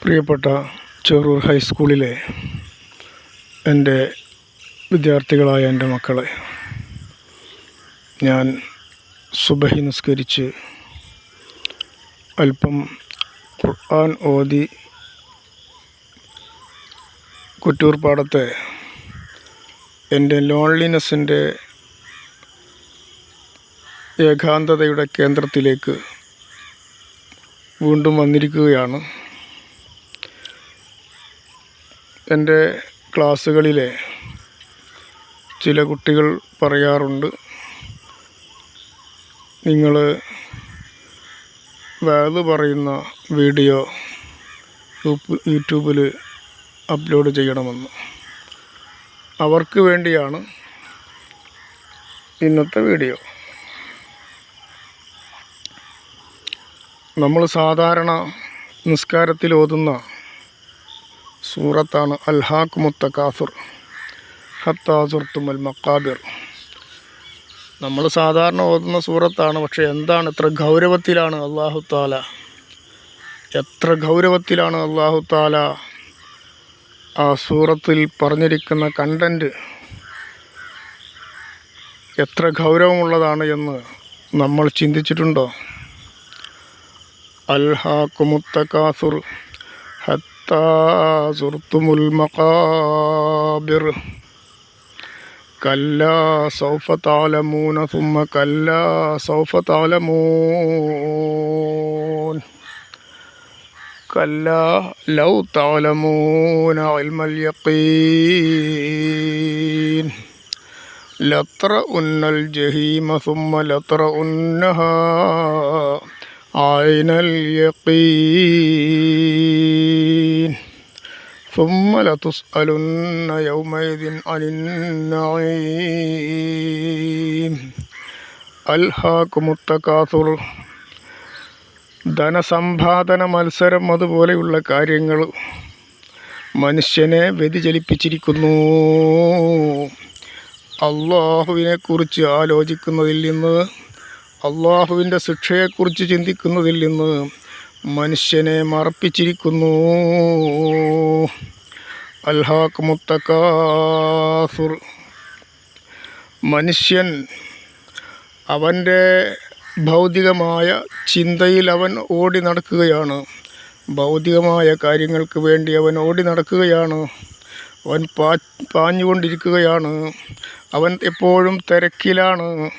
പ്രിയപ്പെട്ട ചെറൂർ ഹൈസ്കൂളിലെ എന്റെ വിദ്യാർത്ഥികളായ എന്റെ മക്കളെ ഞാൻ സുബഹി നിസ്കരിച്ച് അല്പം ഖുർആൻ ഓതി കുറ്റൂർപ്പാടത്തെ എന്റെ ലോൺലിനെസ്സിന്റെ ഏകാന്തതയുടെ കേന്ദ്രത്തിലേക്ക് വീണ്ടും വന്നിരിക്കുകയാണ്. എന്റെ ക്ലാസ്സുകളിലെ ചില കുട്ടികൾ പറയാറുണ്ട്. നിങ്ങൾ വേത് പറയുന്ന വീഡിയോ യൂട്യൂബിൽ അപ്ലോഡ് ചെയ്യണമെന്ന്. അവർക്ക് വേണ്ടിയാണ് ഇന്നത്തെ വീഡിയോ. നമ്മൾ സാധാരണ നിസ്കാരത്തിൽ ഓതുന്ന സൂറത്താണ് അൽഹാഖ് മുത്തക്കാസുർ ഹത്താസുർത്തുമൽ മക്കാബിർ നമ്മൾ സാധാരണ ഓതുന്ന സൂറത്താണ് പക്ഷേ എന്താണ് എത്ര ഗൗരവത്തിലാണ് അള്ളാഹു താല എത്ര ഗൗരവത്തിലാണ് അള്ളാഹു താല ആ സൂറത്തിൽ പറഞ്ഞിരിക്കുന്ന കണ്ടന്റ് എത്ര ഗൗരവമുള്ളതാണ് എന്ന് നമ്മൾ ചിന്തിച്ചിട്ടുണ്ടോ? അൽഹാക്കുമുത്തക്കാസുർ حتى زرتم المقابر. كلا سوف تعلمون ثم كلا سوف تعلمون. كلا لو تعلمون علم اليقين. لترؤن الجحيم ثم لترؤنها عين اليقين. ثم لتسألن يومئذ عن النعيم ألهاكم التكاثر ധനസമ്പാദന മത്സരം അതുപോലെയുള്ള കാര്യങ്ങൾ മനുഷ്യനെ വ്യതിചലിപ്പിച്ചിരിക്കുന്നു അള്ളാഹുവിനെക്കുറിച്ച് ആലോചിക്കുന്നതിൽ നിന്ന് അള്ളാഹുവിൻ്റെ ശിക്ഷയെക്കുറിച്ച് ചിന്തിക്കുന്നതിൽ നിന്ന് മനുഷ്യനെ മറപ്പിച്ചിരിക്കുന്നു. അൽഹാഖ് മുത്തക്കാസുർ മനുഷ്യൻ അവന്റെ ഭൗതികമായ ചിന്തയിൽ അവൻ ഓടി നടക്കുകയാണ്. ഭൗതികമായ കാര്യങ്ങൾക്ക് വേണ്ടി അവൻ ഓടി നടക്കുകയാണ്. അവൻ പാ പാഞ്ഞുകൊണ്ടിരിക്കുകയാണ്. അവൻ എപ്പോഴും തിരക്കിലാണ്.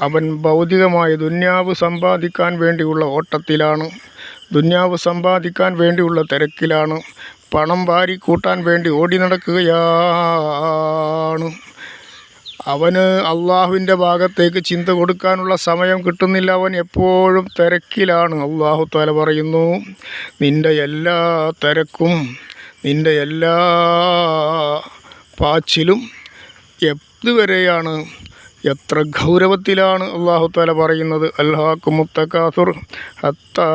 അവൻ ഭൗതികമായ ദുന്യാവ് സമ്പാദിക്കാൻ വേണ്ടിയുള്ള ഓട്ടത്തിലാണ്. ദുന്യാവ് സമ്പാദിക്കാൻ വേണ്ടിയുള്ള തിരക്കിലാണ്. പണം വാരി കൂട്ടാൻ വേണ്ടി ഓടി നടക്കുകയാണ്. അവന് അള്ളാഹുവിന്റെ ഭാഗത്തേക്ക് ചിന്ത കൊടുക്കാനുള്ള സമയം കിട്ടുന്നില്ല. അവൻ എപ്പോഴും തിരക്കിലാണ്. അള്ളാഹു തല പറയുന്നു നിന്റെ എല്ലാ തിരക്കും നിന്റെ എല്ലാ പാച്ചിലും എതുവരെയാണ് എത്ര ഗൗരവത്തിലാണ് അള്ളാഹു താല പറയുന്നത്? അൽഹാഖ് മുത്തക്കാസുർ ഹത്താ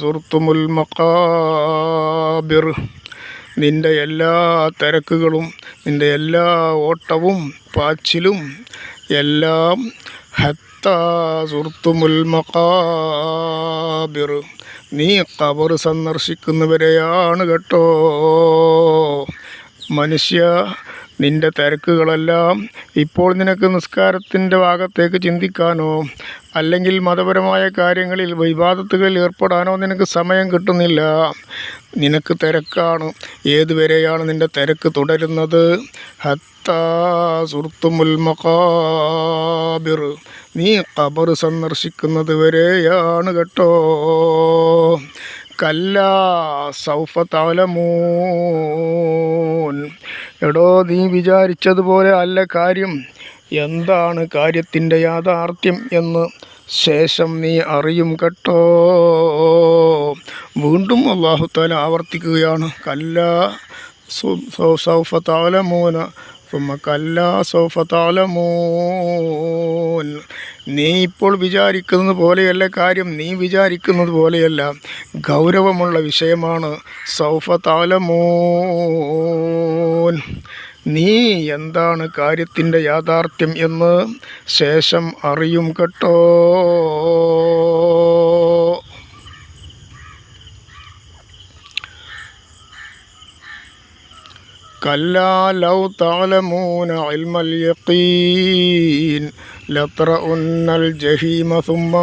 സുർത്തുമുൽ മക്കാബിർ നിന്റെ എല്ലാ തിരക്കുകളും നിന്റെ എല്ലാ ഓട്ടവും പാച്ചിലും എല്ലാം ഹത്താ സുർത്തുമുൽ മക്കാബിർ നീ കബർ സന്ദർശിക്കുന്നവരെയാണ് കേട്ടോ. മനുഷ്യ നിന്റെ തിരക്കുകളെല്ലാം ഇപ്പോൾ നിനക്ക് നിസ്കാരത്തിന്റെ ഭാഗത്തേക്ക് ചിന്തിക്കാനോ അല്ലെങ്കിൽ മതപരമായ കാര്യങ്ങളിൽ വിവാദത്തുകളിൽ ഏർപ്പെടാനോ നിനക്ക് സമയം കിട്ടുന്നില്ല. നിനക്ക് തിരക്കാണ്. ഏതുവരെയാണ് നിന്റെ തിരക്ക് തുടരുന്നത്? ഹത്താ നീ ഖബർ സന്ദർശിക്കുന്നത് വരെയാണ് കേട്ടോ. കല്ല സൗഫ താലമൂൻ എടോ നീ വിചാരിച്ചതുപോലെ അല്ല കാര്യം. എന്താണ് കാര്യത്തിന്റെ യാഥാർത്ഥ്യം എന്ന് ശേഷം നീ അറിയും കേട്ടോ. വീണ്ടും അള്ളാഹുത്താല ആവർത്തിക്കുകയാണ്. കല്ല സൗഫ ثم كلا سوف تعلمون നീ ഇപ്പോൾ വിചാരിക്കുന്നത് പോലെയല്ല കാര്യം നീ വിചാരിക്കുന്നത് പോലെയല്ല ഗൗരവമുള്ള വിഷയമാണ് സൗഫ താലമോൻ നീ എന്താണ് കാര്യത്തിൻ്റെ യാഥാർത്ഥ്യം എന്ന് ശേഷം അറിയും കേട്ടോ كلا لو تعلمون علم اليقين لترؤن الجحيم ثم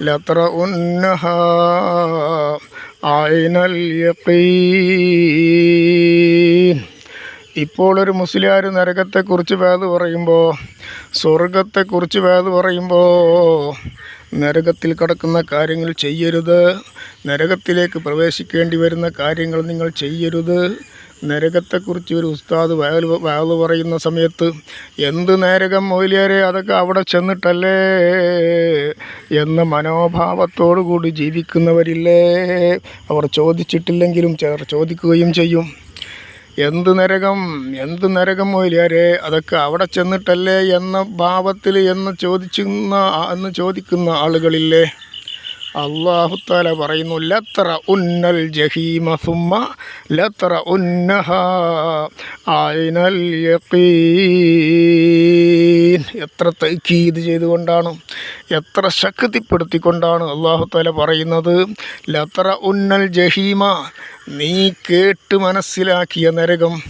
لترؤنها عين اليقين ഇപ്പോൾ ഒരു മുസ്ലിയാർ നരകത്തെക്കുറിച്ച് വേദ പറയുമ്പോൾ സ്വർഗത്തെക്കുറിച്ച് വേദ പറയുമ്പോൾ നരകത്തിൽ കിടക്കുന്ന കാര്യങ്ങൾ ചെയ്യരുത് നരകത്തിലേക്ക് പ്രവേശിക്കേണ്ടി വരുന്ന കാര്യങ്ങൾ നിങ്ങൾ ചെയ്യരുത് നരകത്തെക്കുറിച്ച് ഒരു ഉസ്താദ് വയൽ വയൽ പറയുന്ന സമയത്ത് എന്ത് നരകം മൊയിലിയാരെ അതൊക്കെ അവിടെ ചെന്നിട്ടല്ലേ? എന്ന മനോഭാവത്തോടു കൂടി ജീവിക്കുന്നവരില്ലേ? അവർ ചോദിച്ചിട്ടില്ലെങ്കിലും ചേർ ചോദിക്കുകയും ചെയ്യും. എന്ത് നരകം എന്ത് നരകം മൊയിലാരെ അതൊക്കെ അവിടെ ചെന്നിട്ടല്ലേ? എന്ന ഭാവത്തിൽ എന്ന് ചോദിക്കുന്ന എന്ന് ചോദിക്കുന്ന ആളുകളില്ലേ? അള്ളാഹുത്താല പറയുന്നു ലത്ര ഉന്നൽ ജഹീമ സുമ്മ ലത്ര ഉന്നഹ ആയിനൽ എത്ര തൈക്കീത് ചെയ്തുകൊണ്ടാണ് എത്ര ശക്തിപ്പെടുത്തിക്കൊണ്ടാണ് അള്ളാഹുത്താല പറയുന്നത് ലത്ര ഉന്നൽ ജഹീമ നീ കേട്ട് മനസ്സിലാക്കിയ നരകം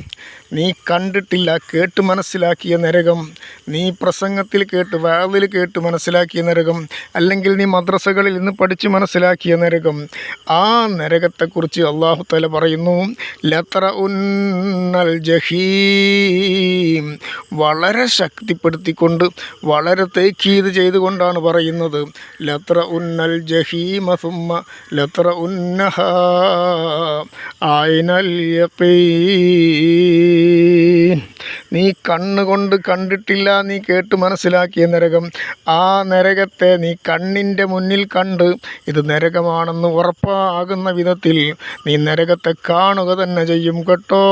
നീ കണ്ടിട്ടില്ല കേട്ട് മനസ്സിലാക്കിയ നരകം നീ പ്രസംഗത്തിൽ കേട്ട് വാതിൽ കേട്ട് മനസ്സിലാക്കിയ നരകം അല്ലെങ്കിൽ നീ മദ്രസകളിൽ നിന്ന് പഠിച്ച് മനസ്സിലാക്കിയ നരകം. ആ നരകത്തെക്കുറിച്ച് അള്ളാഹു തല പറയുന്നു ലത്ര ഉന്നൽ ജഹീം. വളരെ ശക്തിപ്പെടുത്തിക്കൊണ്ട് വളരെ തേക്കീത് ചെയ്തുകൊണ്ടാണ് പറയുന്നത് ലത്ര ഉന്നൽ ജഹീമ സുമ്മ ലത്ര ഉന്നഹ ആയിനൽ നീ കണ്ണുകൊണ്ട് കണ്ടിട്ടില്ല നീ കേട്ട് മനസ്സിലാക്കിയ നരകം. ആ നരകത്തെ നീ കണ്ണിന്റെ മുന്നിൽ കണ്ട് ഇത് നരകമാണെന്ന് ഉറപ്പാകുന്ന വിധത്തിൽ നീ നരകത്തെ കാണുക തന്നെ ചെയ്യും കേട്ടോ.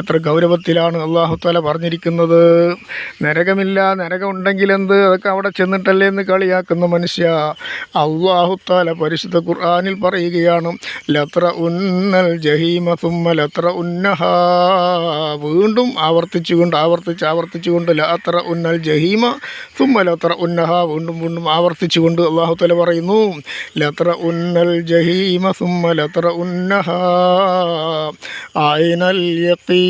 എത്ര ഗൗരവത്തിലാണ് അള്ളാഹുത്തല പറഞ്ഞിരിക്കുന്നത്? നരകമില്ല നരകം ഉണ്ടെങ്കിൽ എന്ത് അതൊക്കെ അവിടെ ചെന്നിട്ടല്ലേ എന്ന് കളിയാക്കുന്ന മനുഷ്യ. അള്ളാഹുത്താല പരിശുദ്ധ ഖുർആാനിൽ പറയുകയാണ് ലത്ര ഉന്നൽ ജഹീമ സുമ്മ ലത്ര ഉന്നഹ വീണ്ടും ആവർത്തിച്ചുകൊണ്ട് ആവർത്തിച്ച് ആവർത്തിച്ചുകൊണ്ട് ലത്ര ഉന്നൽ ജഹീമ സുമ്മ ലത്ര ഉന്നഹ വീണ്ടും വീണ്ടും ആവർത്തിച്ചുകൊണ്ട് അള്ളാഹുത്തല പറയുന്നു ലത്ര ഉന്നൽ ജഹീമ സുമ്മ ലത്ര ഉന്നഹ ആയിനൽ യഖീൻ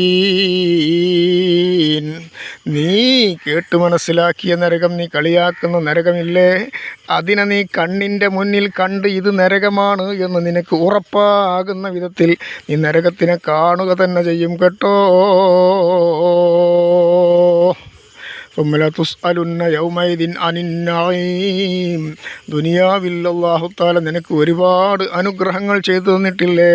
നീ കേട്ടു മനസ്സിലാക്കിയ നരകം നീ കളിയാക്കുന്ന നരകമില്ലേ? അതിനെ നീ കണ്ണിന്റെ മുന്നിൽ കണ്ട് ഇത് നരകമാണ് എന്ന് നിനക്ക് ഉറപ്പാകുന്ന വിധത്തിൽ നീ നരകത്തിനെ കാണുക തന്നെ ചെയ്യും കേട്ടോ. ثم لتسألن يومئذ عن النعيم ദുനിയാവിൽ അല്ലാഹു താല നിനക്ക് ഒരുപാട് അനുഗ്രഹങ്ങൾ ചെയ്തു തന്നിട്ടില്ലേ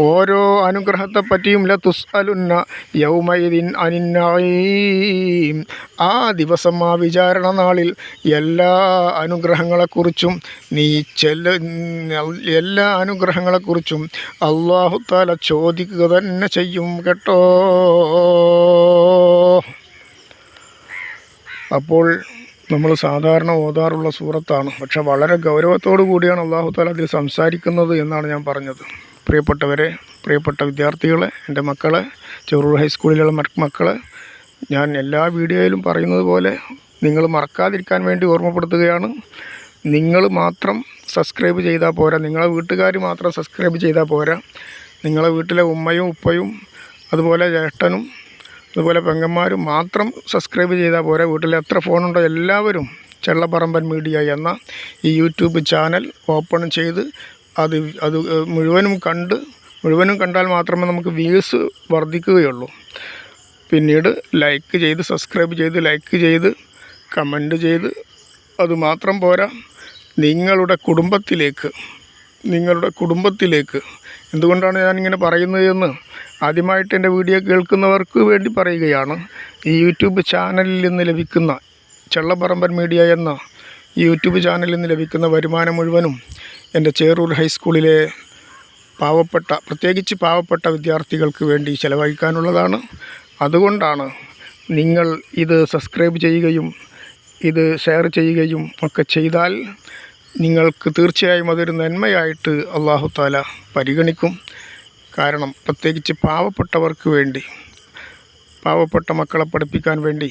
ഓരോ അനുഗ്രഹത്തെ പറ്റിയും ലതുസ് അലുന്ന യൗമൈദിൻ അനിന്നീം ആ ദിവസം ആ വിചാരണ നാളിൽ എല്ലാ അനുഗ്രഹങ്ങളെക്കുറിച്ചും നീ ചെല്ല എല്ലാ അനുഗ്രഹങ്ങളെക്കുറിച്ചും അള്ളാഹു താല ചോദിക്കുക തന്നെ ചെയ്യും കേട്ടോ അപ്പോൾ നമ്മൾ സാധാരണ ഓതാറുള്ള സൂറത്താണ്. പക്ഷെ വളരെ ഗൗരവത്തോടു കൂടിയാണ് അള്ളാഹു താല അതിൽ സംസാരിക്കുന്നത് എന്നാണ് ഞാൻ പറഞ്ഞത്. പ്രിയപ്പെട്ടവരെ പ്രിയപ്പെട്ട വിദ്യാർത്ഥികളെ എന്റെ മക്കളെ ചെറൂർ ഹൈസ്കൂളിലുള്ള മക്കളെ ഞാൻ എല്ലാ വീഡിയോയിലും പറയുന്നത് പോലെ നിങ്ങൾ മറക്കാതിരിക്കാൻ വേണ്ടി ഓർമ്മപ്പെടുത്തുകയാണ്. നിങ്ങൾ മാത്രം സബ്സ്ക്രൈബ് ചെയ്താൽ പോരാ. നിങ്ങളെ വീട്ടുകാർ മാത്രം സബ്സ്ക്രൈബ് ചെയ്താൽ പോരാ. നിങ്ങളെ വീട്ടിലെ ഉമ്മയും ഉപ്പയും അതുപോലെ ജ്യേഷ്ഠനും അതുപോലെ പെങ്ങന്മാരും മാത്രം സബ്സ്ക്രൈബ് ചെയ്താൽ പോരാ. വീട്ടിൽ എത്ര ഫോണുണ്ടോ എല്ലാവരും ചെള്ളപ്പറമ്പൻ മീഡിയ എന്ന ഈ യൂട്യൂബ് ചാനൽ ഓപ്പൺ ചെയ്ത് അത് അത് മുഴുവനും കണ്ട് മുഴുവനും കണ്ടാൽ മാത്രമേ നമുക്ക് വ്യൂസ് വർദ്ധിക്കുകയുള്ളൂ. പിന്നീട് ലൈക്ക് ചെയ്ത് സബ്സ്ക്രൈബ് ചെയ്ത് ലൈക്ക് ചെയ്ത് കമന്റ് ചെയ്ത് അതുമാത്രം പോരാ. നിങ്ങളുടെ കുടുംബത്തിലേക്ക് നിങ്ങളുടെ കുടുംബത്തിലേക്ക്. എന്തുകൊണ്ടാണ് ഞാനിങ്ങനെ പറയുന്നത് എന്ന്? ആദ്യമായിട്ട് എന്റെ വീഡിയോ കേൾക്കുന്നവർക്ക് വേണ്ടി പറയുകയാണ്. ഈ യൂട്യൂബ് ചാനലിൽ നിന്ന് ലഭിക്കുന്ന ചെള്ളപ്പറമ്പൻ മീഡിയ എന്ന യൂട്യൂബ് ചാനലിൽ നിന്ന് ലഭിക്കുന്ന വരുമാനം മുഴുവനും എന്റെ ചേറൂർ ഹൈസ്കൂളിലെ പാവപ്പെട്ട പ്രത്യേകിച്ച് പാവപ്പെട്ട വിദ്യാർത്ഥികൾക്ക് വേണ്ടി ചിലവഴിക്കാനുള്ളതാണ്. അതുകൊണ്ടാണ് നിങ്ങൾ ഇത് സബ്സ്ക്രൈബ് ചെയ്യുകയും ഇത് ഷെയർ ചെയ്യുകയും ഒക്കെ ചെയ്താൽ നിങ്ങൾക്ക് തീർച്ചയായും അതൊരു നന്മയായിട്ട് അള്ളാഹു താല പരിഗണിക്കും. കാരണം പ്രത്യേകിച്ച് പാവപ്പെട്ടവർക്ക് വേണ്ടി പാവപ്പെട്ട മക്കളെ പഠിപ്പിക്കാൻ വേണ്ടി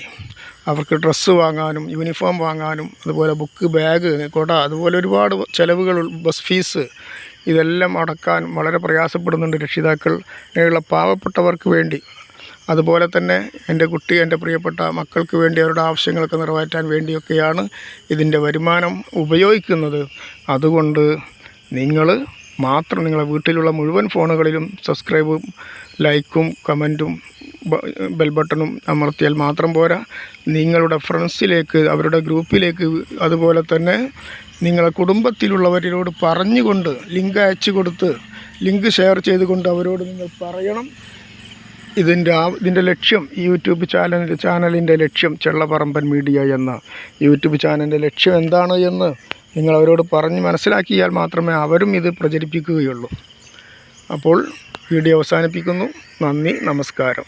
അവർക്ക് ഡ്രസ്സ് വാങ്ങാനും യൂണിഫോം വാങ്ങാനും അതുപോലെ ബുക്ക് ബാഗ് കൊട അതുപോലെ ഒരുപാട് ചിലവുകൾ ബസ് ഫീസ് ഇതെല്ലാം അടക്കാൻ വളരെ പ്രയാസപ്പെടുന്നുണ്ട് രക്ഷിതാക്കൾ. ഇങ്ങനെയുള്ള പാവപ്പെട്ടവർക്ക് വേണ്ടി അതുപോലെ തന്നെ എന്റെ കുട്ടി എന്റെ പ്രിയപ്പെട്ട മക്കൾക്ക് വേണ്ടി അവരുടെ ആവശ്യങ്ങളൊക്കെ നിറവേറ്റാൻ വേണ്ടിയൊക്കെയാണ് ഇതിന്റെ വരുമാനം ഉപയോഗിക്കുന്നത്. അതുകൊണ്ട് നിങ്ങൾ മാത്രം നിങ്ങളെ വീട്ടിലുള്ള മുഴുവൻ ഫോണുകളിലും സബ്സ്ക്രൈബും ലൈക്കും കമന്റും ബെൽ ബട്ടണും അമർത്തിയാൽ മാത്രം പോരാ. നിങ്ങളുടെ ഫ്രണ്ട്സിലേക്ക് അവരുടെ ഗ്രൂപ്പിലേക്ക് അതുപോലെ തന്നെ നിങ്ങളെ കുടുംബത്തിലുള്ളവരോട് പറഞ്ഞുകൊണ്ട് ലിങ്ക് അയച്ചു കൊടുത്ത് ലിങ്ക് ഷെയർ ചെയ്തുകൊണ്ട് അവരോട് നിങ്ങൾ പറയണം. ഇതിന്റെ ആ ഇതിന്റെ ലക്ഷ്യം യൂട്യൂബ് ചാനൽ ചാനലിന്റെ ലക്ഷ്യം ചെള്ളപറമ്പൻ മീഡിയ എന്ന. യൂട്യൂബ് ചാനലിന്റെ ലക്ഷ്യം എന്താണ് എന്ന് നിങ്ങൾ അവരോട് പറഞ്ഞ് മനസ്സിലാക്കിയാൽ മാത്രമേ അവരും ഇത് പ്രചരിപ്പിക്കുകയുള്ളൂ. അപ്പോൾ വീഡിയോ അവസാനിപ്പിക്കുന്നു. നന്ദി നമസ്കാരം.